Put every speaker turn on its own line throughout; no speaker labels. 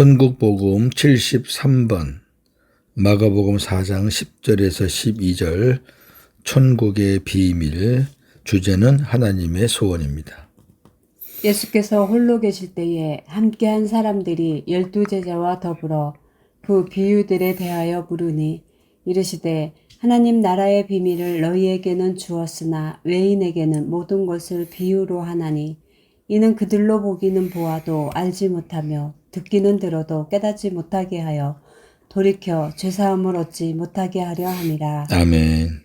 천국복음 73번 마가복음 4장 10절에서 12절 천국의 비밀 주제는 하나님의 소원입니다.
예수께서 홀로 계실 때에 함께한 사람들이 열두 제자와 더불어 그 비유들에 대하여 물으니 이르시되 하나님 나라의 비밀을 너희에게는 주었으나 외인에게는 모든 것을 비유로 하나니 이는 그들로 보기는 보아도 알지 못하며 듣기는 들어도 깨닫지 못하게 하여 돌이켜 죄사함을 얻지 못하게 하려 함이라.
아멘.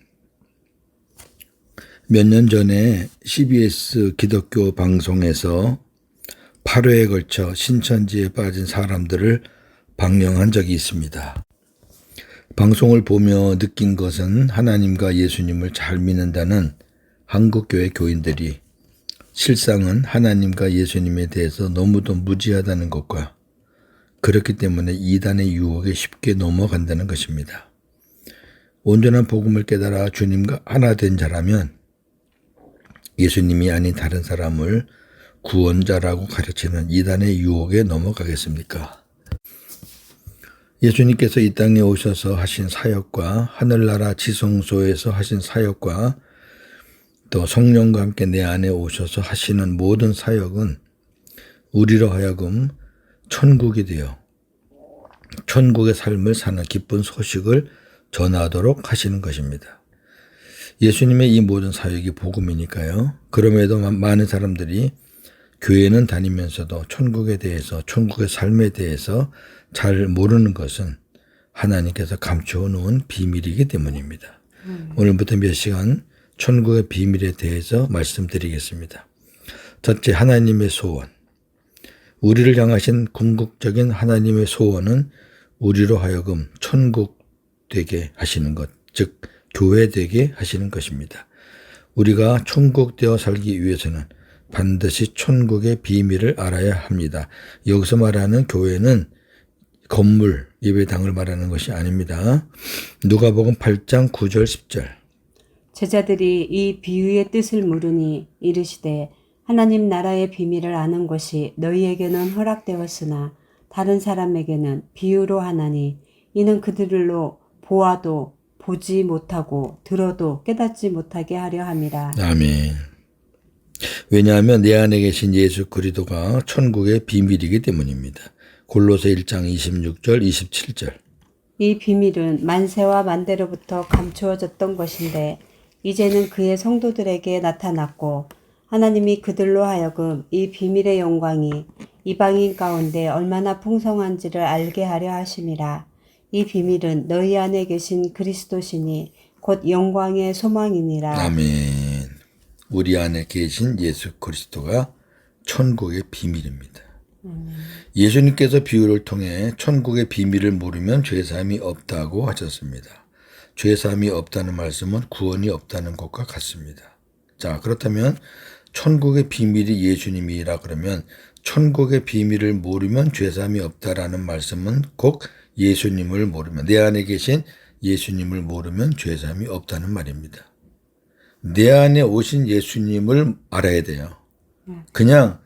몇 년 전에 CBS 기독교 방송에서 8회에 걸쳐 신천지에 빠진 사람들을 방영한 적이 있습니다. 방송을 보며 느낀 것은 하나님과 예수님을 잘 믿는다는 한국교회 교인들이 실상은 하나님과 예수님에 대해서 너무도 무지하다는 것과 그렇기 때문에 이단의 유혹에 쉽게 넘어간다는 것입니다. 온전한 복음을 깨달아 주님과 하나 된 자라면 예수님이 아닌 다른 사람을 구원자라고 가르치는 이단의 유혹에 넘어가겠습니까? 예수님께서 이 땅에 오셔서 하신 사역과 하늘나라 지성소에서 하신 사역과 또 성령과 함께 내 안에 오셔서 하시는 모든 사역은 우리로 하여금 천국이 되어 천국의 삶을 사는 기쁜 소식을 전하도록 하시는 것입니다. 예수님의 이 모든 사역이 복음이니까요. 그럼에도 많은 사람들이 교회는 다니면서도 천국에 대해서, 천국의 삶에 대해서 잘 모르는 것은 하나님께서 감추어 놓은 비밀이기 때문입니다. 오늘부터 몇 시간 천국의 비밀에 대해서 말씀드리겠습니다. 첫째, 하나님의 소원. 우리를 향하신 궁극적인 하나님의 소원은 우리로 하여금 천국 되게 하시는 것, 즉, 교회 되게 하시는 것입니다. 우리가 천국 되어 살기 위해서는 반드시 천국의 비밀을 알아야 합니다. 여기서 말하는 교회는 건물, 예배당을 말하는 것이 아닙니다. 누가복음 8장 9절 10절.
제자들이 이 비유의 뜻을 물으니 이르시되 하나님 나라의 비밀을 아는 것이 너희에게는 허락되었으나 다른 사람에게는 비유로 하나니 이는 그들로 보아도 보지 못하고 들어도 깨닫지 못하게 하려 함이라.
아멘. 왜냐하면 내 안에 계신 예수 그리스도가 천국의 비밀이기 때문입니다. 골로새 1장 26절 27절.
이 비밀은 만세와 만대로부터 감추어졌던 것인데 이제는 그의 성도들에게 나타났고 하나님이 그들로 하여금 이 비밀의 영광이 이방인 가운데 얼마나 풍성한지를 알게 하려 하심이라. 이 비밀은 너희 안에 계신 그리스도시니 곧 영광의 소망이니라.
아멘. 우리 안에 계신 예수 그리스도가 천국의 비밀입니다. 예수님께서 비유를 통해 천국의 비밀을 모르면 죄사함이 없다고 하셨습니다. 죄사함이 없다는 말씀은 구원이 없다는 것과 같습니다. 자, 그렇다면 천국의 비밀이 예수님이라 그러면 천국의 비밀을 모르면 죄사함이 없다라는 말씀은 꼭 예수님을 모르면 내 안에 계신 예수님을 모르면 죄사함이 없다는 말입니다. 내 안에 오신 예수님을 알아야 돼요. 그냥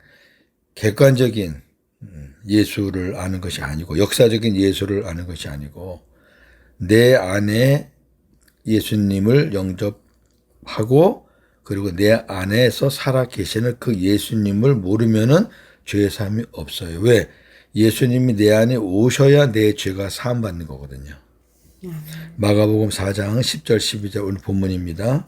객관적인 음, 예수를 아는 것이 아니고 역사적인 예수를 아는 것이 아니고 내 안에 예수님을 영접하고 그리고 내 안에서 살아 계시는 그 예수님을 모르면은 죄 사함이 없어요. 왜? 예수님이 내 안에 오셔야 내 죄가 사함 받는 거거든요. 마가복음 4장 10절 12절 오늘 본문입니다.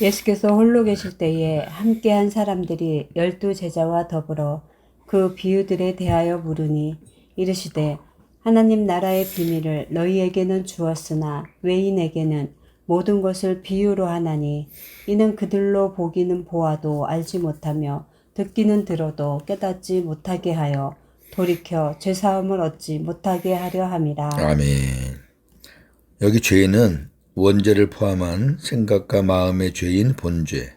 예수께서 홀로 계실 때에 함께한 사람들이 열두 제자와 더불어 그 비유들에 대하여 물으니 이르시되 하나님 나라의 비밀을 너희에게는 주었으나 외인에게는 모든 것을 비유로 하나니 이는 그들로 보기는 보아도 알지 못하며 듣기는 들어도 깨닫지 못하게 하여 돌이켜 죄 사함을 얻지 못하게 하려 함이라.
아멘. 여기 죄는 원죄를 포함한 생각과 마음의 죄인 본죄,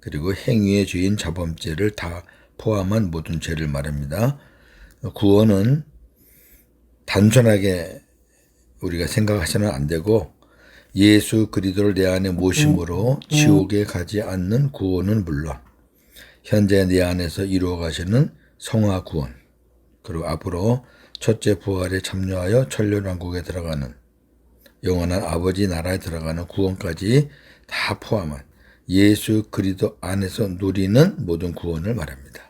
그리고 행위의 죄인 자범죄를 다 포함한 모든 죄를 말합니다. 구원은 단순하게 우리가 생각하시면 안 되고 예수 그리스도를 내 안에 모심으로 지옥에 가지 않는 구원은 물론 현재 내 안에서 이루어 가시는 성화 구원 그리고 앞으로 첫째 부활에 참여하여 천년 왕국에 들어가는 영원한 아버지 나라에 들어가는 구원까지 다 포함한 예수 그리스도 안에서 누리는 모든 구원을 말합니다.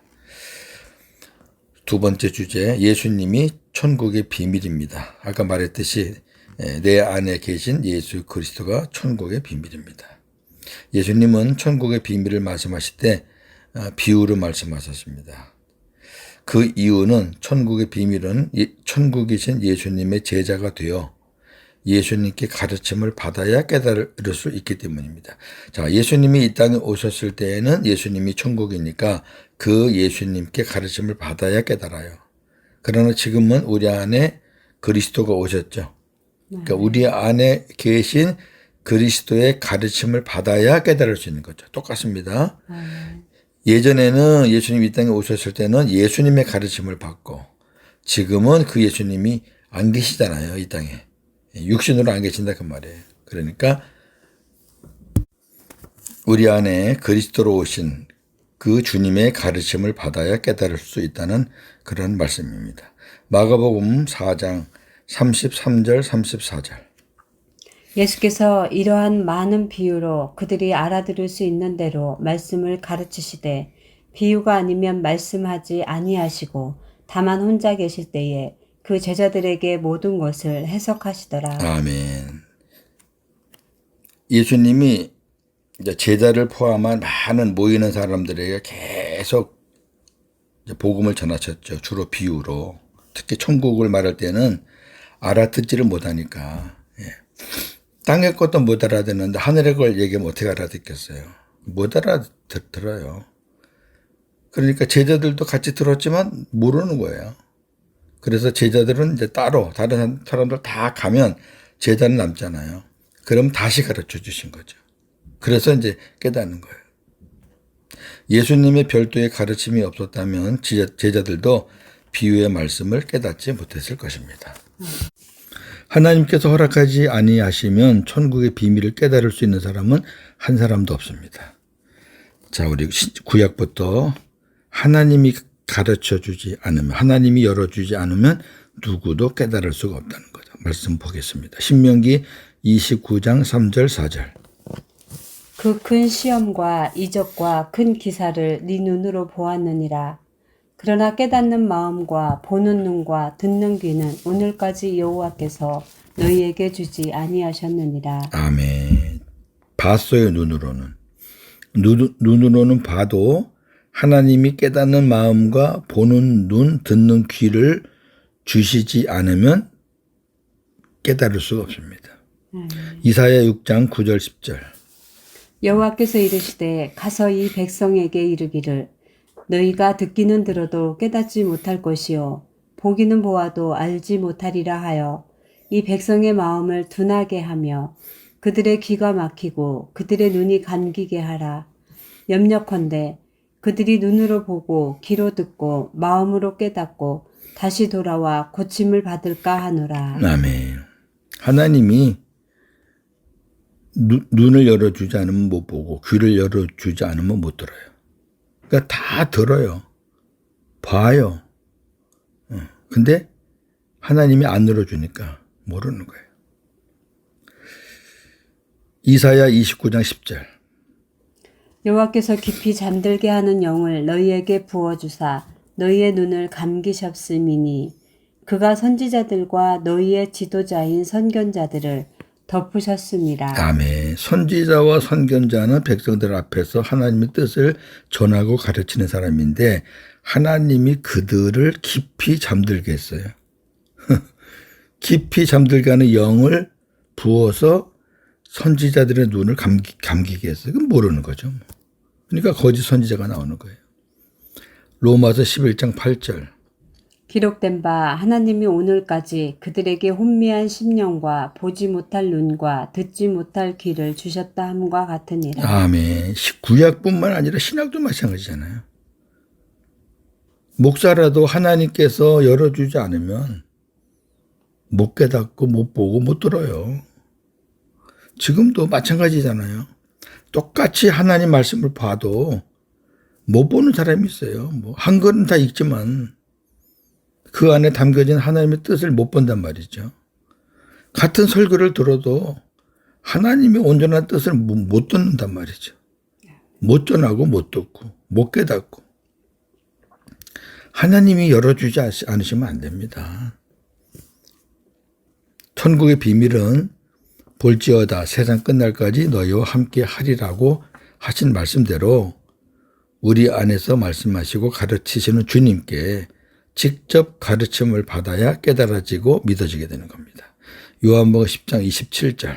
두 번째 주제, 예수님이 천국의 비밀입니다. 아까 말했듯이 에, 내 안에 계신 예수 그리스도가 천국의 비밀입니다. 예수님은 천국의 비밀을 말씀하실 때 아, 비유로 말씀하셨습니다. 그 이유는 천국의 비밀은 예- 천국이신 예수님의 제자가 되어 예수님께 가르침을 받아야 깨달을 수 있기 때문입니다. 자, 예수님이 이 땅에 오셨을 때에는 예수님이 천국이니까 그 예수님께 가르침을 받아야 깨달아요. 그러나 지금은 우리 안에 그리스도가 오셨죠. 그러니까 우리 안에 계신 그리스도의 가르침을 받아야 깨달을 수 있는 거죠. 똑같습니다. 예전에는 예수님이 이 땅에 오셨을 때는 예수님의 가르침을 받고 지금은 그 예수님이 안 계시잖아요. 이 땅에. 육신으로 안 계신다 그 말이에요. 그러니까 우리 안에 그리스도로 오신 그 주님의 가르침을 받아야 깨달을 수 있다는 그런 말씀입니다. 마가복음 4장 33절 34절.
예수께서 이러한 많은 비유로 그들이 알아들을 수 있는 대로 말씀을 가르치시되 비유가 아니면 말씀하지 아니하시고 다만 혼자 계실 때에 그 제자들에게 모든 것을 해석하시더라.
아멘. 예수님이 이제 제자를 포함한 많은 모이는 사람들에게 계속 복음을 전하셨죠. 주로 비유로. 특히 천국을 말할 때는 알아듣지를 못하니까. 예. 땅의 것도 못 알아듣는데 하늘의 걸 얘기하면 어떻게 알아듣겠어요? 못 알아들어요. 그러니까 제자들도 같이 들었지만 모르는 거예요. 그래서 제자들은 이제 따로 다른 사람들 다 가면 제자는 남잖아요. 그럼 다시 가르쳐 주신 거죠. 그래서 이제 깨닫는 거예요. 예수님의 별도의 가르침이 없었다면 제자들도 비유의 말씀을 깨닫지 못했을 것입니다. 하나님께서 허락하지 아니하시면 천국의 비밀을 깨달을 수 있는 사람은 한 사람도 없습니다. 자, 우리 시- 구약부터 하나님이 가르쳐 주지 않으면, 하나님이 열어주지 않으면 누구도 깨달을 수가 없다는 거죠. 말씀 보겠습니다. 신명기 29장 3절 4절.
그 큰 시험과 이적과 큰 기사를 네 눈으로 보았느니라. 그러나 깨닫는 마음과 보는 눈과 듣는 귀는 오늘까지 여호와께서 너희에게 주지 아니하셨느니라.
아멘. 봤어요, 눈으로는. 눈, 눈으로는 봐도 하나님이 깨닫는 마음과 보는 눈, 듣는 귀를 주시지 않으면 깨달을 수가 없습니다. 이사야 6장 9절 10절.
여호와께서 이르시되 가서 이 백성에게 이르기를. 너희가 듣기는 들어도 깨닫지 못할 것이요. 보기는 보아도 알지 못하리라 하여 이 백성의 마음을 둔하게 하며 그들의 귀가 막히고 그들의 눈이 감기게 하라. 염려컨대 그들이 눈으로 보고 귀로 듣고 마음으로 깨닫고 다시 돌아와 고침을 받을까 하노라.
아멘. 하나님이 누- 눈을 열어주지 않으면 못 보고 귀를 열어주지 않으면 못 들어요. 그러니까 다 들어요. 봐요. 어. 근데 하나님이 안 열어주니까 모르는 거예요. 이사야 29장 10절.
여호와께서 깊이 잠들게 하는 영을 너희에게 부어주사 너희의 눈을 감기셨음이니 그가 선지자들과 너희의 지도자인 선견자들을 덮으셨음이라.
아멘. 선지자와 선견자는 백성들 앞에서 하나님의 뜻을 전하고 가르치는 사람인데 하나님이 그들을 깊이 잠들게 했어요. 깊이 잠들게 하는 영을 부어서 선지자들의 눈을 감기, 감기게 했어요. 그건 모르는 거죠. 뭐. 그러니까 거짓 선지자가 나오는 거예요. 로마서 11장 8절.
기록된 바 하나님이 오늘까지 그들에게 혼미한 심령과 보지 못할 눈과 듣지 못할 귀를 주셨다 함과 같으니라.
아멘. 구약뿐만 아니라 신약도 마찬가지잖아요. 목사라도 하나님께서 열어주지 않으면 못 깨닫고 못 보고 못 들어요. 지금도 마찬가지잖아요. 똑같이 하나님 말씀을 봐도 못 보는 사람이 있어요. 뭐 한글은 다 읽지만 그 안에 담겨진 하나님의 뜻을 못 본단 말이죠. 같은 설교를 들어도 하나님의 온전한 뜻을 못- 못 듣는단 말이죠. 못 전하고 못 듣고 못 깨닫고 하나님이 열어주지 않- 않으시면 안 됩니다. 천국의 비밀은 볼지어다 세상 끝날까지 너희와 함께 하리라고 하신 말씀대로 우리 안에서 말씀하시고 가르치시는 주님께 직접 가르침을 받아야 깨달아지고 믿어지게 되는 겁니다. 요한복음 10장 27절.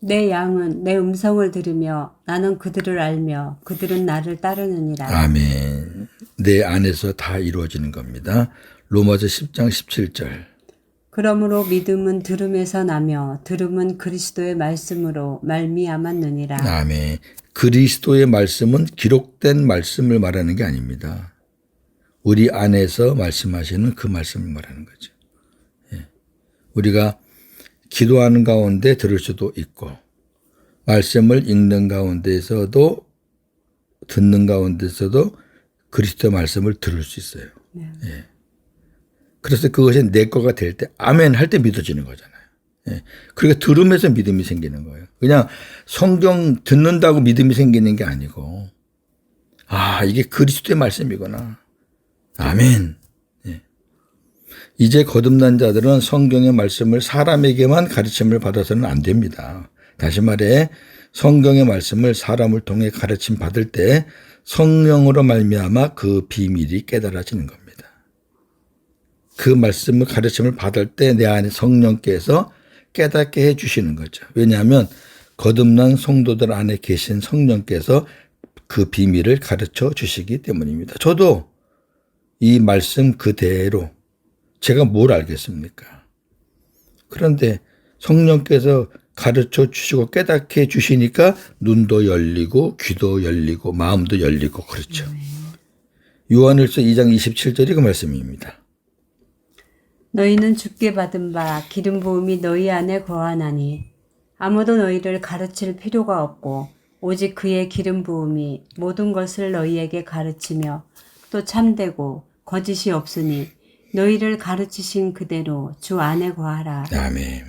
내 양은 내 음성을 들으며 나는 그들을 알며 그들은 나를 따르느니라.
아멘. 내 안에서 다 이루어지는 겁니다. 로마서 10장 17절.
그러므로 믿음은 들음에서 나며 들음은 그리스도의 말씀으로 말미암았느니라.
아멘. 그리스도의 말씀은 기록된 말씀을 말하는 게 아닙니다. 우리 안에서 말씀하시는 그 말씀을 말하는 거죠. 예. 우리가 기도하는 가운데 들을 수도 있고, 말씀을 읽는 가운데서도 듣는 가운데서도 그리스도 말씀을 들을 수 있어요. 예. 그래서 그것이 내 거가 될 때 아멘 할 때 믿어지는 거잖아요. 예. 그러니까 들으면서 믿음이 생기는 거예요. 그냥 성경 듣는다고 믿음이 생기는 게 아니고 아 이게 그리스도의 말씀이구나. 아멘. 예. 이제 거듭난 자들은 성경의 말씀을 사람에게만 가르침을 받아서는 안 됩니다. 다시 말해 성경의 말씀을 사람을 통해 가르침 받을 때 성령으로 말미암아 그 비밀이 깨달아지는 겁니다. 그 말씀을 가르침을 받을 때 내 안에 성령께서 깨닫게 해 주시는 거죠. 왜냐하면 거듭난 성도들 안에 계신 성령께서 그 비밀을 가르쳐 주시기 때문입니다. 저도 이 말씀 그대로 제가 뭘 알겠습니까? 그런데 성령께서 가르쳐 주시고 깨닫게 해 주시니까 눈도 열리고 귀도 열리고 마음도 열리고 그렇죠. 요한일서 2장 27절이 그 말씀입니다.
너희는 죽게 받은 바 기름 부음이 너희 안에 거하나니 아무도 너희를 가르칠 필요가 없고 오직 그의 기름 부음이 모든 것을 너희에게 가르치며 또 참되고 거짓이 없으니 너희를 가르치신 그대로 주 안에 거하라.
아멘.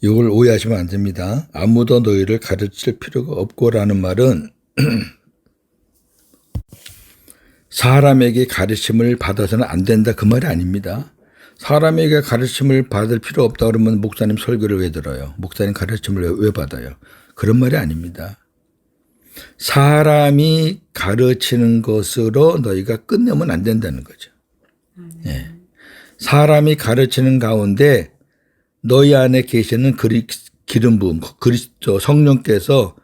이걸 오해하시면 안 됩니다. 아무도 너희를 가르칠 필요가 없고라는 말은 사람에게 가르침을 받아서는 안 된다 그 말이 아닙니다. 사람에게 가르침을 받을 필요 없다 그러면 목사님 설교를 왜 들어요? 목사님 가르침을 왜, 왜 받아요? 그런 말이 아닙니다. 사람이 가르치는 것으로 너희가 끝내면 안 된다는 거죠. 예. 사람이 가르치는 가운데 너희 안에 계시는 그리, 기름 부음, 그리스도 성령께서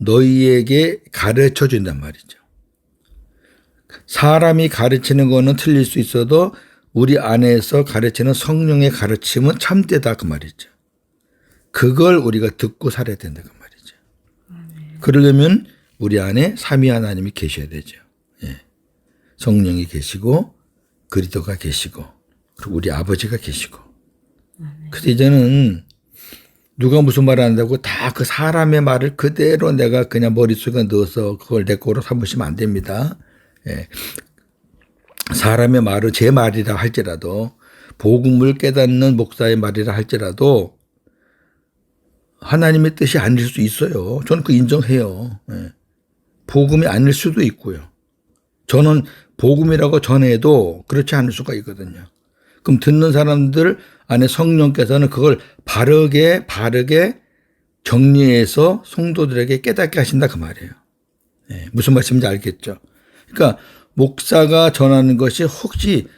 너희에게 가르쳐 준단 말이죠. 사람이 가르치는 거는 틀릴 수 있어도 우리 안에서 가르치는 성령의 가르침은 참되다 그 말이죠. 그걸 우리가 듣고 살아야 된다 그 말이죠. 그러려면 우리 안에 삼위 하나님이 계셔야 되죠. 예. 성령이 계시고 그리스도가 계시고 그리고 우리 아버지가 계시고. 그래서 이제는 누가 무슨 말을 한다고 다 그 사람의 말을 그대로 내가 그냥 머릿속에 넣어서 그걸 내 거로 삼으시면 안 됩니다. 예. 사람의 말은 제 말이라 할지라도 복음을 깨닫는 목사의 말이라 할지라도 하나님의 뜻이 아닐 수 있어요. 저는 그 인정해요. 예. 복음이 아닐 수도 있고요. 저는 복음이라고 전해도 그렇지 않을 수가 있거든요. 그럼 듣는 사람들 안에 성령께서는 그걸 바르게 바르게 정리해서 성도들에게 깨닫게 하신다 그 말이에요. 예, 무슨 말씀인지 알겠죠? 그러니까 목사가 전하는 것이 혹시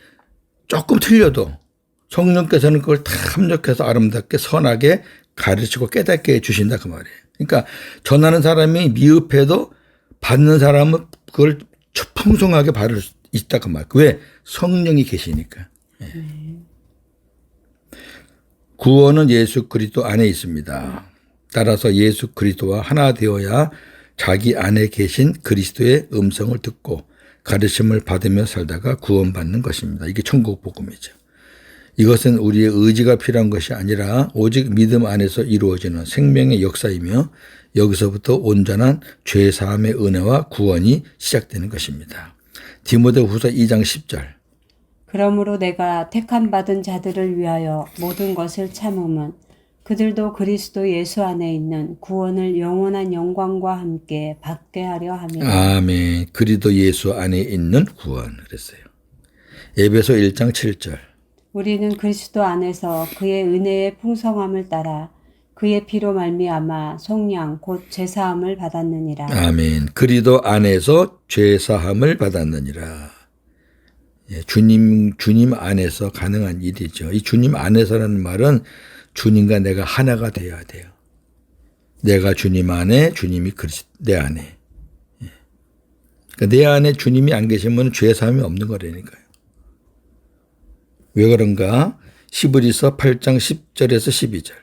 조금 틀려도 성령께서는 그걸 다 합력해서 아름답게 선하게 가르치고 깨닫게 해 주신다 그 말이에요. 그러니까 전하는 사람이 미흡해도 받는 사람은 그걸 풍성하게 받을 수 있다 그 말. 왜? 성령이 계시니까. 예. 구원은 예수 그리스도 안에 있습니다. 따라서 예수 그리스도와 하나 되어야 자기 안에 계신 그리스도의 음성을 듣고 가르침을 받으며 살다가 구원받는 것입니다. 이게 천국 복음이죠. 이것은 우리의 의지가 필요한 것이 아니라 오직 믿음 안에서 이루어지는 생명의 역사이며 여기서부터 온전한 죄 사함의 은혜와 구원이 시작되는 것입니다. 디모데 후서 2장 10절.
그러므로 내가 택함 받은 자들을 위하여 모든 것을 참음은 그들도 그리스도 예수 안에 있는 구원을 영원한 영광과 함께 받게 하려 함이라.
아멘. 그리도 예수 안에 있는 구원 그랬어요. 에베소 1장 7절.
우리는 그리스도 안에서 그의 은혜의 풍성함을 따라 그의 피로 말미암아 속량 곧 제사함을 받았느니라.
아멘. 그리도 안에서 죄 사함을 받았느니라. 예, 주님 주님 안에서 가능한 일이죠. 이 주님 안에서라는 말은 주님과 내가 하나가 되어야 돼요. 내가 주님 안에, 주님이 그리스 내 안에. 예. 그러니까 내 안에 주님이 안 계시면 죄 사함이 없는 거라니까요. 왜 그런가? 시브리서 8장 10절에서 12절.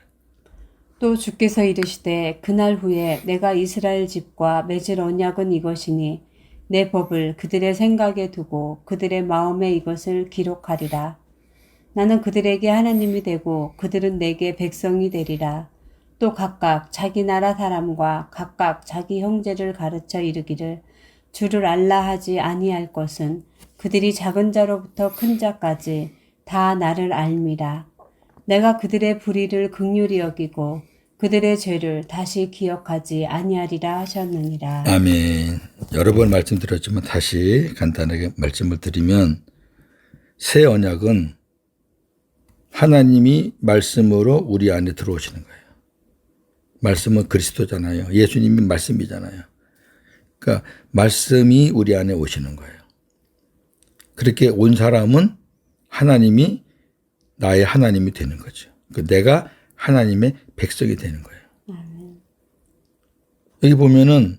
또 주께서 이르시되 그날 후에 내가 이스라엘 집과 맺을 언약은 이것이니 내 법을 그들의 생각에 두고 그들의 마음에 이것을 기록하리라. 나는 그들에게 하나님이 되고 그들은 내게 백성이 되리라. 또 각각 자기 나라 사람과 각각 자기 형제를 가르쳐 이르기를 주를 알라 하지 아니할 것은 그들이 작은 자로부터 큰 자까지 다 나를 알미라. 내가 그들의 불의를 극률히 여기고 그들의 죄를 다시 기억하지 아니하리라 하셨느니라.
아멘. 여러 번 말씀드렸지만 다시 간단하게 말씀을 드리면 새 언약은 하나님이 말씀으로 우리 안에 들어오시는 거예요. 말씀은 그리스도잖아요. 예수님이 말씀이잖아요. 그러니까 말씀이 우리 안에 오시는 거예요. 그렇게 온 사람은 하나님이 나의 하나님이 되는 거죠. 그 내가 하나님의 백성이 되는 거예요. 여기 보면은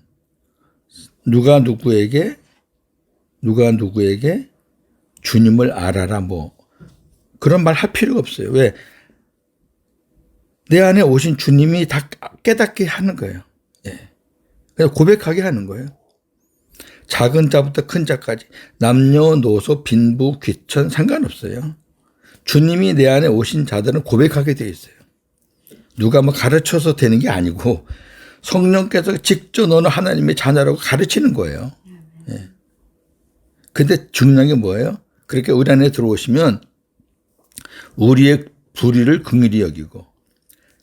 누가 누구에게 누가 누구에게 주님을 알아라 뭐 그런 말 할 필요가 없어요. 왜? 내 안에 오신 주님이 다 깨닫게 하는 거예요. 예. 그냥 고백하게 하는 거예요. 작은 자부터 큰 자까지 남녀노소 빈부 귀천 상관없어요. 주님이 내 안에 오신 자들은 고백하게 돼 있어요. 누가 뭐 가르쳐서 되는 게 아니고 성령께서 직접 너는 하나님의 자녀라고 가르치는 거예요. 예. 근데 중요한 게 뭐예요? 그렇게 우리 안에 들어오시면 우리의 불의를 긍휼히 여기고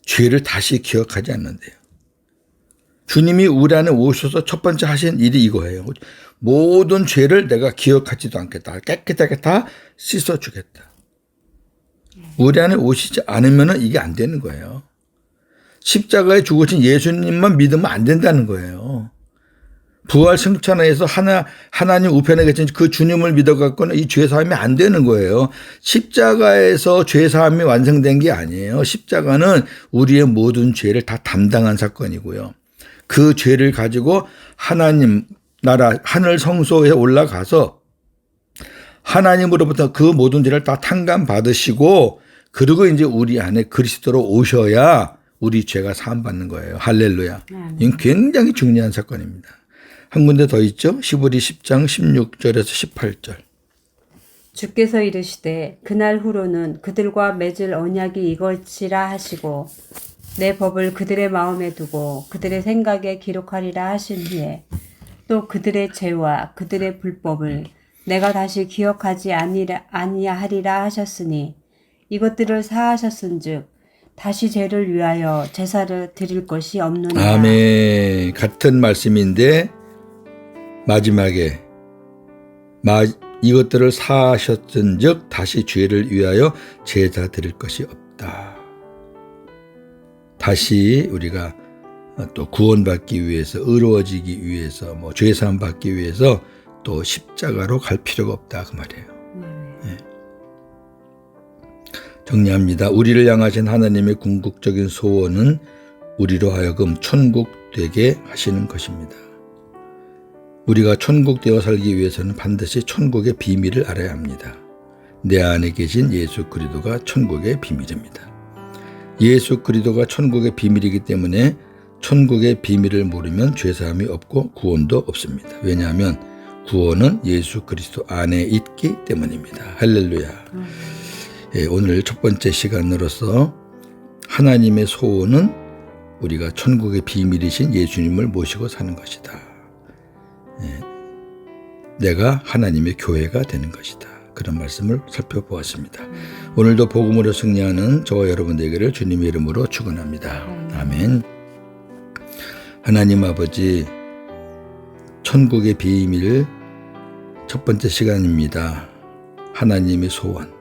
죄를 다시 기억하지 않는데요. 주님이 우리 안에 오셔서 첫 번째 하신 일이 이거예요. 모든 죄를 내가 기억하지도 않겠다. 깨끗하게 다 씻어주겠다. 우리 안에 오시지 않으면 이게 안 되는 거예요. 십자가에 죽으신 예수님만 믿으면 안 된다는 거예요. 부활 승천에서 하나 하나님 우편에 계신 그 주님을 믿어 갖고는 이 죄 사함이 안 되는 거예요. 십자가에서 죄 사함이 완성된 게 아니에요. 십자가는 우리의 모든 죄를 다 담당한 사건이고요. 그 죄를 가지고 하나님 나라 하늘 성소에 올라가서 하나님으로부터 그 모든 죄를 다 탕감 받으시고 그리고 이제 우리 안에 그리스도로 오셔야 우리 죄가 사함 받는 거예요. 할렐루야. 이건 굉장히 중요한 사건입니다. 한 군데 더 있죠. 시부리 10장 16절에서 18절.
주께서 이르시되 그날 후로는 그들과 맺을 언약이 이것이라 하시고 내 법을 그들의 마음에 두고 그들의 생각에 기록하리라 하신 후에 또 그들의 죄와 그들의 불법을 내가 다시 기억하지 아니라, 아니하리라 하셨으니 이것들을 사하셨은즉 다시 죄를 위하여 제사를 드릴 것이 없느니라.
아멘. 같은 말씀인데 마지막에 마, 이것들을 사하셨은즉 다시 죄를 위하여 제사 드릴 것이 없다. 다시 우리가 또 구원받기 위해서 의로워지기 위해서 뭐 죄 사함 받기 위해서 또 십자가로 갈 필요가 없다 그 말이에요. 정리합니다. 우리를 향하신 하나님의 궁극적인 소원은 우리로 하여금 천국 되게 하시는 것입니다. 우리가 천국 되어 살기 위해서는 반드시 천국의 비밀을 알아야 합니다. 내 안에 계신 예수 그리스도가 천국의 비밀입니다. 예수 그리스도가 천국의 비밀이기 때문에 천국의 비밀을 모르면 죄사함이 없고 구원도 없습니다. 왜냐하면 구원은 예수 그리스도 안에 있기 때문입니다. 할렐루야. 예, 오늘 첫 번째 시간으로서 하나님의 소원은 우리가 천국의 비밀이신 예수님을 모시고 사는 것이다. 예, 내가 하나님의 교회가 되는 것이다. 그런 말씀을 살펴보았습니다. 오늘도 복음으로 승리하는 저와 여러분 되기를 주님의 이름으로 축원합니다. 아멘. 하나님 아버지 천국의 비밀 첫 번째 시간입니다. 하나님의 소원.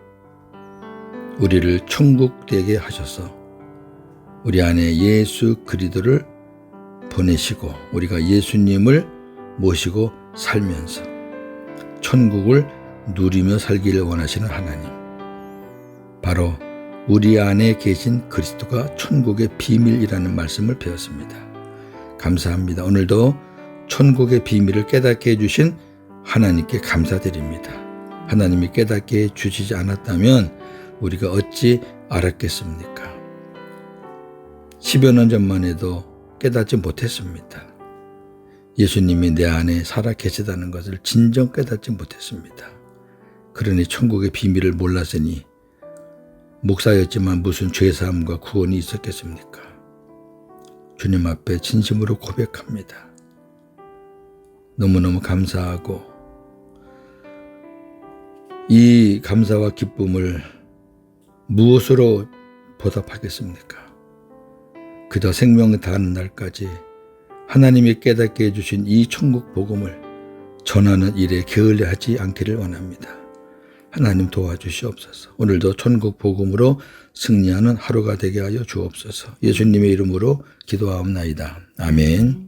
우리를 천국 되게 하셔서 우리 안에 예수 그리스도를 보내시고 우리가 예수님을 모시고 살면서 천국을 누리며 살기를 원하시는 하나님. 바로 우리 안에 계신 그리스도가 천국의 비밀이라는 말씀을 배웠습니다. 감사합니다. 오늘도 천국의 비밀을 깨닫게 해주신 하나님께 감사드립니다. 하나님이 깨닫게 해 주시지 않았다면 우리가 어찌 알았겠습니까? 10여 년 전만 해도 깨닫지 못했습니다. 예수님이 내 안에 살아 계시다는 것을 진정 깨닫지 못했습니다. 그러니 천국의 비밀을 몰랐으니 목사였지만 무슨 죄사함과 구원이 있었겠습니까? 주님 앞에 진심으로 고백합니다. 너무너무 감사하고 이 감사와 기쁨을 무엇으로 보답하겠습니까? 그저 생명을 다하는 날까지 하나님이 깨닫게 해주신 이 천국 복음을 전하는 일에 게을리하지 않기를 원합니다. 하나님 도와주시옵소서. 오늘도 천국 복음으로 승리하는 하루가 되게 하여 주옵소서. 예수님의 이름으로 기도하옵나이다. 아멘.